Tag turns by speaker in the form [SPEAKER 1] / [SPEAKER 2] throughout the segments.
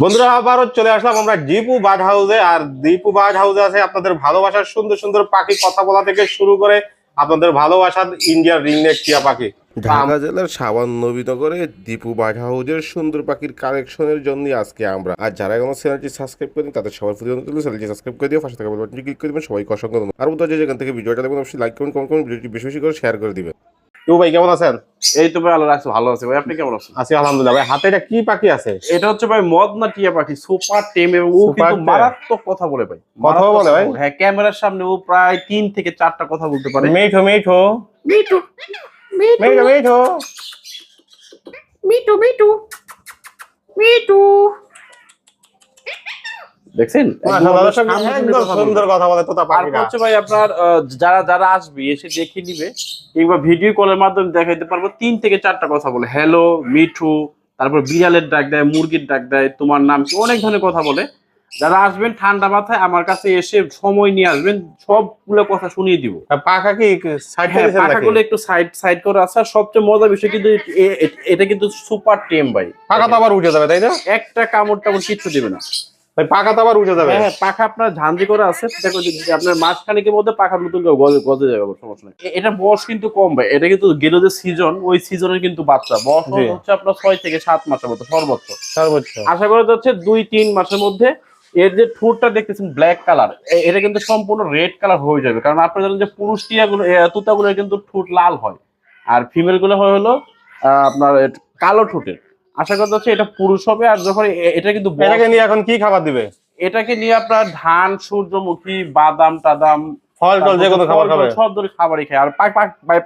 [SPEAKER 1] বন্ধুরা, আবারও চলে আসলাম আমরা দীপু হাউসে। আর দীপু হাউসে আছে আপনাদের ভালোবাসার সুন্দর সুন্দর পাখি কথা বলা থেকে শুরু করে আপনাদের ভালোবাসার ইন্ডিয়ার রিংনেক টিয়া পাখি।
[SPEAKER 2] ঢাকা জেলার সাবান নবীনগরে দীপু হাউজের সুন্দর পাখির কালেকশনের জন্য আজকে আমরা। আর যারা এখনও চ্যানেলটি সাবস্ক্রাইব করেন, তাদের সবার প্রতি অনুরোধ চ্যানেলটি সাবস্ক্রাইব করে দিয়ে পাশে থাকা বাটনটি ক্লিক করে দেবেন। সবাইকে অসংখ্য আর যেখান থেকে ভিডিওটা দেখবেন, অবশ্যই লাইক করুন কমেন্ট করুন ভিডিওটি বেশি বেশি করে শেয়ার করে দিবেন।
[SPEAKER 1] ভাই কেমন আছেন?
[SPEAKER 3] এই তো ভাই আল্লাহ রাখছে ভালো আছে ভাই। আপনি কেমন আছেন?
[SPEAKER 1] আছি আলহামদুলিল্লাহ ভাই। হাতে এটা কি পাখি আছে?
[SPEAKER 3] এটা হচ্ছে ভাই মদনা টিয়া পাখি সুপার টেম এবং ও কিন্তু মারাত্মক কথা বলে ভাই।
[SPEAKER 1] কথাও বলে ভাই?
[SPEAKER 3] হ্যাঁ ক্যামেরার সামনে ও প্রায় তিন থেকে চারটা কথা বলতে পারে।
[SPEAKER 1] মেঠো মেঠো। মেঠো মেঠো।
[SPEAKER 3] দেখছেন।
[SPEAKER 1] সুন্দর কথা বলে তোতা
[SPEAKER 3] আর
[SPEAKER 1] পাখিটা
[SPEAKER 3] হচ্ছে ভাই আপনার আহ, যারা যারা আসবে এসে দেখে নিবে কিংবা ভিডিও কলের মাধ্যমে দেখাইতে পারব তিন থেকে চারটা কথা বলে। হ্যালো মিঠু তারপর বিড়ালের ডাক দেয় মুরগির ডাক দেয় তোমার নাম কি অনেক ধরনের কথা বলে। যারা আসবেন ঠান্ডা মাথায় আমার কাছে এসে সময় নিয়ে আসবেন সবগুলো কথা শুনিয়ে দিব।
[SPEAKER 1] পাখা কি
[SPEAKER 3] হ্যাঁ পাখাগুলো একটু সাইড সাইড করে আছে। আর সবচেয়ে মজার বিষয় কিন্তু এটা কিন্তু সুপার টেম ভাই।
[SPEAKER 1] পাখা তো আবার উঠে যাবে তাই না?
[SPEAKER 3] একটা কামড় টামড় কিচ্ছু দেবে না।
[SPEAKER 1] ভাই পাখা তো আবার উঠে যাবে।
[SPEAKER 3] হ্যাঁ হ্যাঁ, পাখা আপনার ঝাঞ্জি করে আছে। দেখো যদি আপনার মাঝখানিকের মধ্যে পাখার নতুন করে গজে গজে যাবে সমস্যা নেই। এটা বয়স কিন্তু কম ভাই। এটা কিন্তু গেল যে সিজন ওই কিন্তু বাচ্চা। বয়স
[SPEAKER 1] জি।
[SPEAKER 3] হচ্ছে আপনার ছয় থেকে সাত মাসের মতো সর্বোচ্চ।
[SPEAKER 1] সর্বোচ্চ।
[SPEAKER 3] আশা করা যাচ্ছে দুই তিন মাসের মধ্যে এর যে ঠোঁটটা দেখতেছেন ব্ল্যাক কালার এটা কিন্তু সম্পূর্ণ রেড কালার হয়ে যাবে। কারণ আপনারা জানেন যে পুরুষ টিয়াগুলো তুতাগুলোর কিন্তু ঠোঁট লাল হয়। আর ফিমেলগুলো হয় হলো আহ, আপনার কালো ঠোঁটের। আশা করা হচ্ছে এটা পুরুষ হবে আর যখন এটা কিন্তু
[SPEAKER 1] এটাকে নিয়ে এখন কি খাবার দিবে?
[SPEAKER 3] এটাকে নিয়ে আপনার ধান সূর্যমুখী বাদাম টাদাম
[SPEAKER 1] ফল টল যে কোনো খাবার খাবে।
[SPEAKER 3] সব ধরনের খাবারই খায়। আর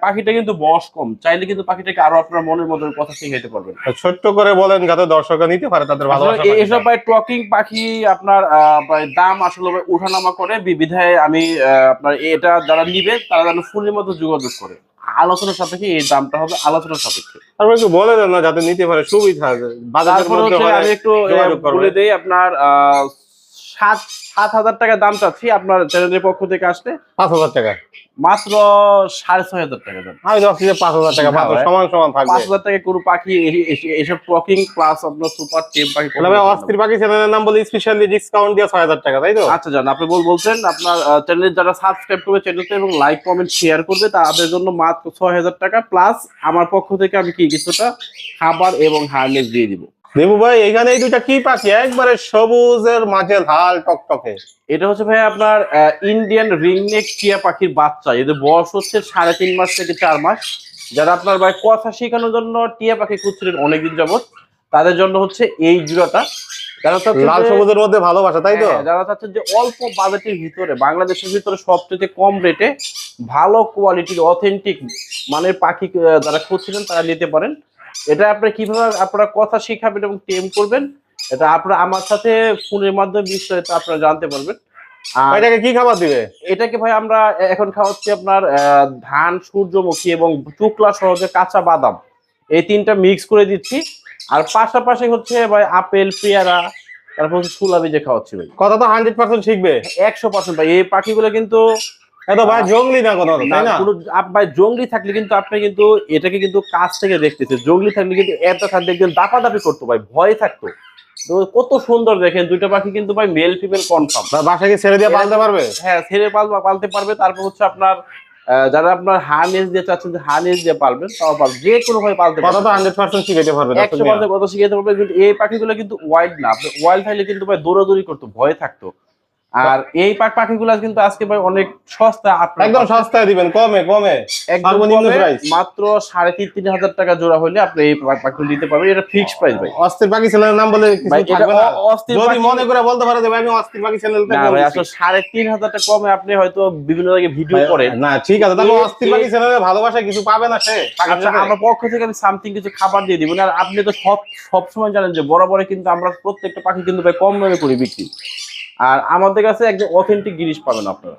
[SPEAKER 3] পাখিটা কিন্তু বয়স কম। চাইলে কিন্তু পাখিটাকে আরও আপনার মনের মতো কথা শিখাইতে পারবেন।
[SPEAKER 1] ছোট্ট করে বলেন যাতে দর্শকরা নিতে পারে তাদের ভালোবাসা
[SPEAKER 3] এসব ভাই টকিং পাখি আপনার দাম আসলে করে। বি- বিধায় আমি আপনার এটা যারা নিবে তারা যেন ফুলের মতো যোগাযোগ করে। আলোচনার সাপেক্ষে এই দামটা হবে আলোচনার সাপেক্ষে
[SPEAKER 1] তারপর একটু বলে দেন না যাতে নিতে পারে সুবিধা হলে
[SPEAKER 3] আমি একটু। বলে দেই আপনার আহ, সাত সাত হাজার টাকা দাম চাচ্ছি আপনার চ্যানেলের পক্ষ থেকে আসলে
[SPEAKER 1] পাঁচ হাজার টাকা।
[SPEAKER 3] মাত্র সাড়ে ছয় হাজার টাকা দাম।
[SPEAKER 1] আমি ভাবছি যে পাঁচ হাজার টাকা মাত্র সমান সমান থাকবে।
[SPEAKER 3] পাঁচ হাজার টাকা কোনো পাখি এসব টকিং প্লাস আপনার সুপার টেম পাখি
[SPEAKER 1] ভাই অস্থির পাখি চ্যানেলের নাম বলে স্পেশালি ডিসকাউন্ট দিয়ে ছয় হাজার টাকা তাই তো?
[SPEAKER 3] আচ্ছা জান আপনি বল বলছেন আপনার চ্যানেলে যারা সাবস্ক্রাইব করবে চ্যানেলটা এবং লাইক কমেন্ট শেয়ার করবে তাদের জন্য মাত্র ছয় হাজার টাকা প্লাস আমার পক্ষ থেকে আমি কি কিছুটা খাবার এবং হারনেস দিয়ে দিব।
[SPEAKER 1] দেবু ভাই এখানে এই দুইটা কি পাখি? একবারে সবুজের মাঝে লাল টকটকে।
[SPEAKER 3] এটা হচ্ছে ভাই আপনার ইন্ডিয়ান রিংনেক টিয়া পাখির বাচ্চা। এদের বয়স হচ্ছে সাড়ে তিন মাস থেকে চার মাস। যারা আপনার ভাই কথা শেখানোর জন্য টিয়া পাখি খুঁজছিলেন অনেকদিন যাবত তাদের জন্য হচ্ছে এই জুড়াটা যারা
[SPEAKER 1] লাল সবুজের মধ্যে ভালোবাসা তাই তো?
[SPEAKER 3] হ্যাঁ, যারা চাচ্ছেন যে অল্প বাজেটের ভিতরে বাংলাদেশের ভিতরে সবচেয়ে কম রেটে ভালো কোয়ালিটির অথেন্টিক মানের পাখি যারা খুঁজছিলেন তারা নিতে পারেন। এটা আপনারা কীভাবে আপনারা কথা শিখাবেন এবং টেম করবেন এটা আপনারা আমার সাথে ফোনের মাধ্যমে বিস্তারিত আপনারা জানতে পারবেন।
[SPEAKER 1] এটাকে কি খাবার দিবে?
[SPEAKER 3] এটাকে ভাই আমরা এখন খাওয়াচ্ছি আপনার ধান সূর্যমুখী এবং চুকলা সহজে কাঁচা বাদাম। এই তিনটা মিক্স করে দিচ্ছি। আর পাশাপাশি হচ্ছে ভাই আপেল পেয়ারা তারপর হচ্ছে সুলা ভেজে খাওয়াচ্ছি ভাই।
[SPEAKER 1] কথা তো হান্ড্রেড পার্সেন্ট শিখবে।
[SPEAKER 3] একশো পার্সেন্ট ভাই এই পাখিগুলো কিন্তু
[SPEAKER 1] এত ভাই জঙ্গলি না কোনো তাই না?
[SPEAKER 3] কোনো ভাই জঙ্গলি থাকলে কিন্তু আপনি কিন্তু এটাকে কিন্তু কাছ থেকে দেখতেছে। জঙ্গলি থাকলে কিন্তু এত দাপাদাপি করতো ভাই ভয় থাকতো। তো কত সুন্দর দেখেন দুইটা পাখি কিন্তু ভাই মেল ফিমেল কনফার্ম
[SPEAKER 1] ছেড়ে দিয়ে পালতে পারবে?
[SPEAKER 3] হ্যাঁ ছেড়ে পাল পালতে পারবে তারপর হচ্ছে আপনার যারা আপনার হার্নেস দিয়ে চাচ্ছেন যে হার্নেস দিয়ে পালবেন তাও যে কোনো ভাবে পালতে
[SPEAKER 1] কথা তো
[SPEAKER 3] পারবে
[SPEAKER 1] হান্ড্রেড পার্সেন্ট শিখাইতে পারবে দর্শক
[SPEAKER 3] একশো কথা শিখাতে পারবে কিন্তু এই পাখিগুলো কিন্তু ওয়াইল্ড না। আপনি ওয়াইল্ড থাকলে কিন্তু ভাই দৌড়াদৌড়ি করতো ভয় থাকতো। আর এই পাখ পাখিগুলো কিন্তু আজকে ভাই অনেক সস্তা আপনার
[SPEAKER 1] একদম সস্তায় দিবেন কমে কমে।
[SPEAKER 3] একদম। মাত্র সাড়ে তিন তিন হাজার টাকা জোড়া হলে আপনি এই পাখিগুলো নিতে পারবেন। এটা ফিক্স প্রাইস ভাই।
[SPEAKER 1] অস্থির পাখি চ্যানেলের নাম বলে কিছু থাকবে না।
[SPEAKER 3] অ- অস্থির
[SPEAKER 1] যদি মনে করে বলতে পারে ভাই আমি অস্থির পাখি চ্যানেলটা
[SPEAKER 3] না ভাই আসলে সাড়ে তিন হাজার টাকা কমে আপনি হয়তো বিভিন্ন জায়গায় ভিডিও করেন
[SPEAKER 1] না ঠিক আছে তাহলে অস্থির পাখি চ্যানেলের ভালোবাসা কিছু পাবে না সে?
[SPEAKER 3] আচ্ছা। আমার পক্ষ থেকে আমি সামথিং কিছু খাবার দিয়ে দিব। আর আপনি তো সব সব সময় জানেন যে বরাবর কিন্তু আমরা প্রত্যেকটা পাখি কিন্তু ভাই কম দামে করি বিক্রি। আর আমাদের কাছে একদম অথেন্টিক জিনিস পাবেন আপনারা।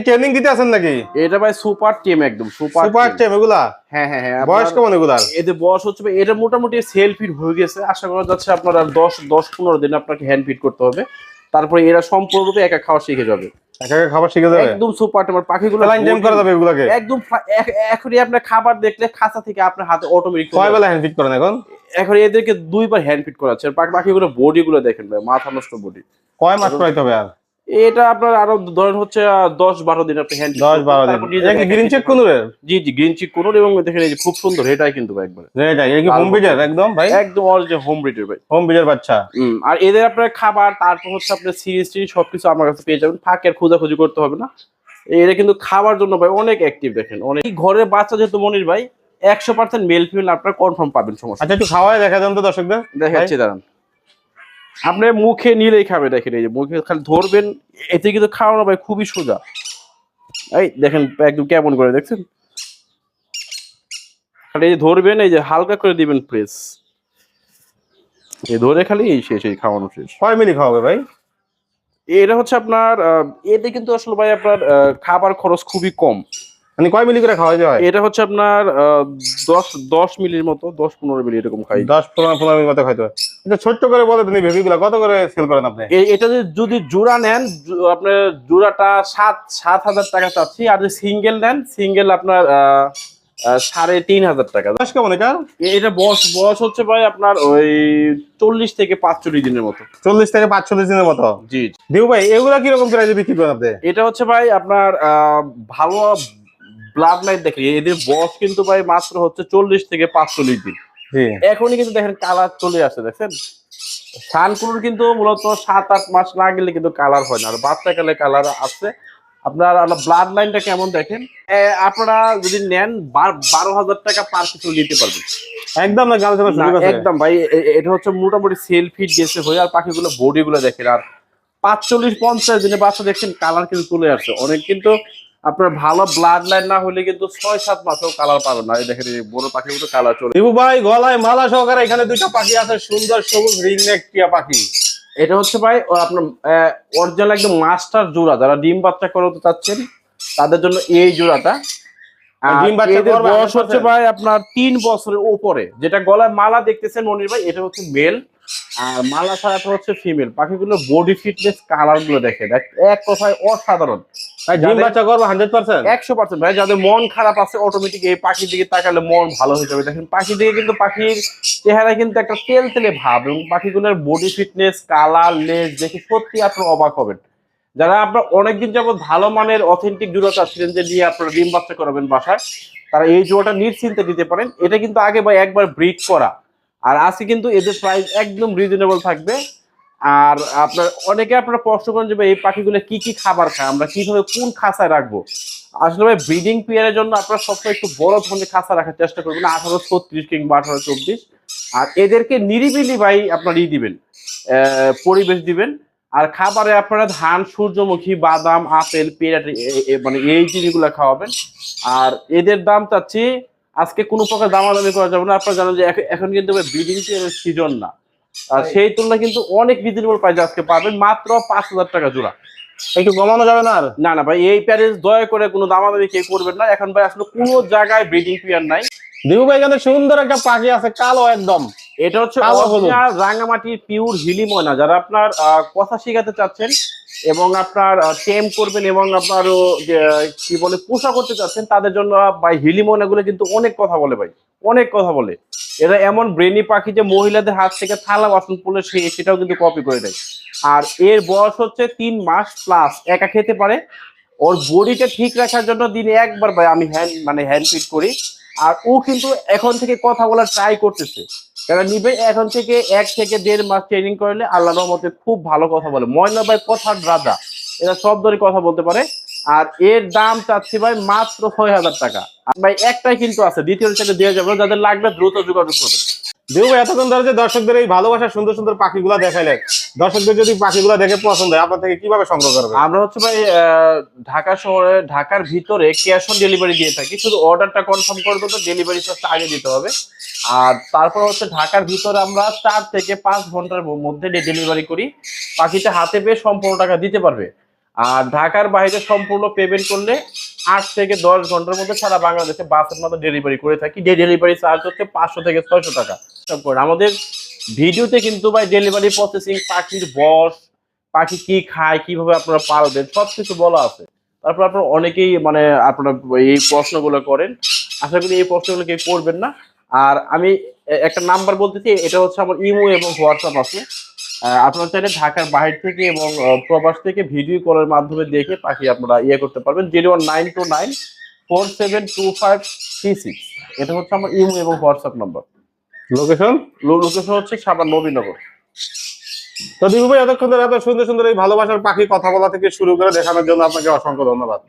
[SPEAKER 1] ট্রেনিং দিতে আছেন নাকি?
[SPEAKER 3] এটা ভাই সুপার টিম একদম সুপার
[SPEAKER 1] সুপার টেম এগুলা?
[SPEAKER 3] হ্যাঁ হ্যাঁ হ্যাঁ
[SPEAKER 1] বয়স কেমন এগুলার?
[SPEAKER 3] এদের বয়স হচ্ছে এটা মোটামুটি সেল হয়ে গেছে। আশা করা যাচ্ছে আপনার আর দশ দশ পনেরো দিন আপনাকে হ্যান্ড ফিট করতে হবে। তারপরে এরা সম্পূর্ণরূপে একা খাওয়া শিখে যাবে।
[SPEAKER 1] একা একা খাবার শিখে যাবে?
[SPEAKER 3] একদম সুপার টেমার পাখিগুলো
[SPEAKER 1] লাইন টেম করা যাবে এগুলাকে?
[SPEAKER 3] একদম এক- এখনই আপনার খাবার দেখলে খাঁচা থেকে আপনার হাতে অটোমেটিক
[SPEAKER 1] কয় বেলা হ্যান্ড ফিট করেন এখন?
[SPEAKER 3] এখন এদেরকে দুইবার হ্যান্ড ফিট করা আছে আর বাকি বাকিগুলো বডি গুলো দেখেন ভাই মাথা নষ্ট বডি
[SPEAKER 1] কয় মাস করাইতে হবে আর?
[SPEAKER 3] এটা আপনার আরও ধরেন হচ্ছে দশ বারো দিন আপনি হ্যান্ড
[SPEAKER 1] দশ বারো দিন। গ্রিন চেক কোনুরের
[SPEAKER 3] জি জি গ্রিন চিক কোন এবং দেখেন এই যে খুব সুন্দর এটাই কিন্তু ভাই একবারে।
[SPEAKER 1] এটা এটা কি হোম বিজার একদম ভাই?
[SPEAKER 3] একদম অল যে হোম ব্রিডের ভাই।
[SPEAKER 1] হোম বিজার বাচ্চা।
[SPEAKER 3] আর এদের আপনার খাবার তারপর হচ্ছে আপনার সিরিজ টিরিজ সবকিছু আমার কাছে পেয়ে যাবেন। ফাঁকে আর খোঁজাখুঁজি করতে হবে না। এরা কিন্তু খাবার জন্য ভাই অনেক অ্যাক্টিভ দেখেন অনেক। ঘরের বাচ্চা যেহেতু মনির ভাই একশো পার্সেন্ট মেল ফিমেল আপনার কনফার্ম পাবেন সমস্যা
[SPEAKER 1] আচ্ছা একটু খাওয়াই দেখা দেন তো দর্শকদের।
[SPEAKER 3] দেখাচ্ছি দাঁড়ান। আপনি মুখে নিলেই খাবে দেখেন এই যে মুখে খালি ধরবেন এতে কিন্তু খাওয়ানো ভাই খুবই সোজা। এই দেখেন একদম কেমন করে দেখছেন? খালি এই যে ধরবেন এই যে হালকা করে দিবেন প্রেস এই ধরে খালি এই শেষ এই খাওয়ানো শেষ।
[SPEAKER 1] কয় মিলি খাওয়াবে ভাই?
[SPEAKER 3] এটা হচ্ছে আপনার এতে কিন্তু আসলে ভাই আপনার খাবার খরচ খুবই কম।
[SPEAKER 1] মানে কয় মিলি করে খাওয়াইতে হয়
[SPEAKER 3] এটা হচ্ছে আপনার দশ দশ মিলির মতো দশ পনেরো মিলি এরকম খাই।
[SPEAKER 1] দশ পনেরো পনেরো মিনিট মতো খাইতে হয়। এটা ছোট্ট করে বলে তুমি বেবিগুলা কত করে সেল করেন আপনি?
[SPEAKER 3] এটা যদি জোড়া নেন আপনার জোড়াটা সাত সাত হাজার টাকা চাচ্ছি আর যদি সিঙ্গেল নেন সিঙ্গেল আপনার সাড়ে তিন হাজার টাকা।
[SPEAKER 1] বয়স কেমন এটা
[SPEAKER 3] এটা বয়স বয়স হচ্ছে ভাই আপনার ওই চল্লিশ থেকে পাঁচচল্লিশ দিনের মতো।
[SPEAKER 1] চল্লিশ থেকে পাঁচচল্লিশ দিনের মতো?
[SPEAKER 3] জি জি।
[SPEAKER 1] দিউ ভাই এগুলা কীরকম প্রাইসে বিক্রি করেন আপনি?
[SPEAKER 3] এটা হচ্ছে ভাই আপনার ভালো ব্লাড লাইট দেখে এদের বয়স কিন্তু ভাই মাত্র হচ্ছে চল্লিশ থেকে পাঁচচল্লিশ দিন। এখনই কিন্তু দেখেন কালার চলে আসে দেখেন সানকুলোর কিন্তু মূলত সাত আট মাস না গেলে কিন্তু কালার হয় না আর বাচ্চাকালে কালার আছে। আপনার ব্লাড লাইনটা কেমন দেখেন? আপনারা যদি নেন বারো হাজার টাকা পার কিছু নিতে পারবেন।
[SPEAKER 1] একদম না
[SPEAKER 3] একদম ভাই এটা হচ্ছে মোটামুটি সেলফি ডেসে হয়ে আর পাখিগুলো বডি গুলো দেখেন আর পাঁচচল্লিশ পঞ্চাশ দিনে বাচ্চা দেখছেন কালার কিন্তু চলে আসছে অনেক কিন্তু আপনার ভালো ব্লাড লাইন না হলে কিন্তু ছয় সাত মাসেও কালার পাবেন না। এই দেখেন এই বড় পাখিগুলো কালার চলে।
[SPEAKER 1] দিবু ভাই গলায় মালা সহকারে এখানে দুইটা পাখি আছে সুন্দর সবুজ রিং নেক টিয়া পাখি।
[SPEAKER 3] এটা হচ্ছে ভাই আপনার অরিজিনাল একদম মাস্টার জোড়া। যারা ডিম বাচ্চা করাতে চাচ্ছেন তাদের জন্য এই জোড়াটা। আর
[SPEAKER 1] ডিম বাচ্চা
[SPEAKER 3] বয়স হচ্ছে ভাই আপনার তিন বছরের উপরে। যেটা গলায় মালা দেখতেছেন মনির ভাই এটা হচ্ছে মেল আর মালা ছাড়াটা হচ্ছে ফিমেল পাখিগুলো বডি ফিটনেস কালারগুলো দেখে এক কথায় অসাধারণ। একশো পার্সেন্ট ভাই যাদের মন খারাপ আছে অটোমেটিক এই পাখির দিকে তাকালে মন ভালো হয়ে যাবে। দেখেন পাখির দিকে কিন্তু পাখির চেহারা কিন্তু একটা তেল তেলে ভাব এবং পাখিগুলোর বডি ফিটনেস কালার লেজ দেখে সত্যি আপনার অবাক হবেন। যারা আপনার অনেকদিন যাবত ভালো মানের অথেন্টিক জুড়া চাচ্ছিলেন যে নিয়ে আপনারা ডিম বাচ্চা করাবেন বাসায় তারা এই জোড়াটা নিশ্চিন্তে দিতে পারেন। এটা কিন্তু আগে ভাই একবার ব্রিড করা। আর আজকে কিন্তু এদের প্রাইস একদম রিজনেবল থাকবে। আর আপনার অনেকে আপনারা প্রশ্ন করেন যে এই পাখিগুলো কি কি খাবার খায়? আমরা কীভাবে কোন খাঁচায় রাখব? আসলে ভাই ব্রিডিং পিয়ারের জন্য আপনারা সবসময় একটু বড় ধরনের খাঁচা রাখার চেষ্টা করবেন আঠারো ছত্রিশ কিংবা আঠারো চব্বিশ। আর এদেরকে নিরিবিলি ভাই আপনার ই দিবেন পরিবেশ দিবেন। আর খাবারে আপনারা ধান, সূর্যমুখী, বাদাম, আপেল এ- মানে এই জিনিসগুলো খাওয়াবেন। আর এদের দাম চাচ্ছি আজকে কোনো প্রকার দামাদামি করা যাবে না। আপনারা জানেন যে এখন- কিন্তু ব্রিডিং পিয়ারের সিজন না। আর সেই তুলনায় কিন্তু অনেক রিজনেবল প্রাইস আজকে পাবেন মাত্র পাঁচ হাজার টাকা জোড়া।
[SPEAKER 1] একটু কমানো যাবে না আর?
[SPEAKER 3] না না ভাই এই প্যারেজ দয়া করে কোনো দামাদামি কেউ করবেন না। এখন ভাই আসলে কোনো জায়গায় ব্রিডিং পিয়ার নাই।
[SPEAKER 1] দিবু ভাই এখানে সুন্দর একটা পাখি আছে কালো একদম।
[SPEAKER 3] এটা হচ্ছে রাঙামাটির পিওর হিলি ময়না যারা আপনার কথা শেখাতে চাচ্ছেন এবং আপনার টেম করবেন এবং আপনার কি বলে, পোষা করতে চাচ্ছেন, তাদের জন্য ভাই হিলি ময়নাগুলো কিন্তু অনেক কথা বলে ভাই, অনেক কথা বলে। এরা এমন ব্রেনি পাখি যে মহিলাদের হাত থেকে থালা বাসন পড়লে সে, সেটাও কিন্তু কপি করে দেয়। আর এর বয়স হচ্ছে তিন মাস প্লাস একা খেতে পারে। ওর বডিটা ঠিক রাখার জন্য দিনে একবার ভাই আমি হ্যান্ড মানে হ্যান্ড ফিট করি। আর ও কিন্তু এখন থেকে কথা বলার ট্রাই করতেছে। যারা নিবে, এখন থেকে এক থেকে দেড় মাস ট্রেনিং করলে আল্লাহ রহমতে খুব ভালো কথা বলে। ময়না ভাই কথার রাজা, এরা সব ধরে কথা বলতে পারে। আর এর দাম চাচ্ছি ভাই মাত্র ছয় হাজার টাকা। ভাই একটাই কিন্তু আছে, দ্বিতীয় সাথে দেওয়া যাবে যাদের লাগবে দ্রুত যোগাযোগ করবে।
[SPEAKER 1] ভাই এতক্ষণ ধরে যে দর্শকদের এই ভালোবাসা সুন্দর সুন্দর পাখিগুলা দেখাইলেন, দর্শকদের যদি পাখিগুলা দেখে পছন্দ হয়, আপনার থেকে কীভাবে সংগ্রহ করবে
[SPEAKER 3] আমরা হচ্ছে ভাই ঢাকা শহরে, ঢাকার ভিতরে ক্যাশ অন ডেলিভারি দিয়ে থাকি। শুধু অর্ডারটা কনফার্ম করে দেবো ডেলিভারি চার্জটা আগে দিতে হবে। আর তারপর হচ্ছে ঢাকার ভিতরে আমরা চার থেকে পাঁচ ঘণ্টার মধ্যে ডেলিভারি করি। পাখিটা হাতে পেয়ে সম্পূর্ণ টাকা দিতে পারবে। আর ঢাকার বাইরে সম্পূর্ণ পেমেন্ট করলে আট থেকে দশ ঘণ্টার মধ্যে সারা বাংলাদেশে বাসের মতো ডেলিভারি করে থাকি। ডেলিভারি চার্জ হচ্ছে পাঁচশো থেকে ছয়শো টাকা। সব করে। আমাদের ভিডিওতে কিন্তু ভাই ডেলিভারি প্রসেসিং পাখির বস, পাখি কি খায়, কীভাবে আপনারা পালবেন সব কিছু বলা আছে। তারপর আপনারা অনেকেই মানে আপনারা এই প্রশ্নগুলো করেন। আশা করি এই প্রশ্নগুলো কেউ করবেন না। আর আমি একটা নাম্বার বলতেছি, এটা হচ্ছে আমার ইমো এবং হোয়াটসঅ্যাপ আছে। আপনারা চাইলে ঢাকার বাইরে থেকে এবং প্রবাস থেকে ভিডিও কলের মাধ্যমে দেখে পাখি আপনারা ইয়ে করতে পারবেন। Zero one nine two nine four seven two five three six. এটা হচ্ছে আমার ইমো এবং হোয়াটসঅ্যাপ নাম্বার।
[SPEAKER 1] লোকেশন
[SPEAKER 3] লোকেশন হচ্ছে সাবান নবীনগর।
[SPEAKER 1] তো দীপু ভাই এতক্ষণ ধরে এত সুন্দর সুন্দর এই ভালোবাসার পাখি কথা বলা থেকে শুরু করে দেখানোর জন্য আপনাকে অসংখ্য ধন্যবাদ।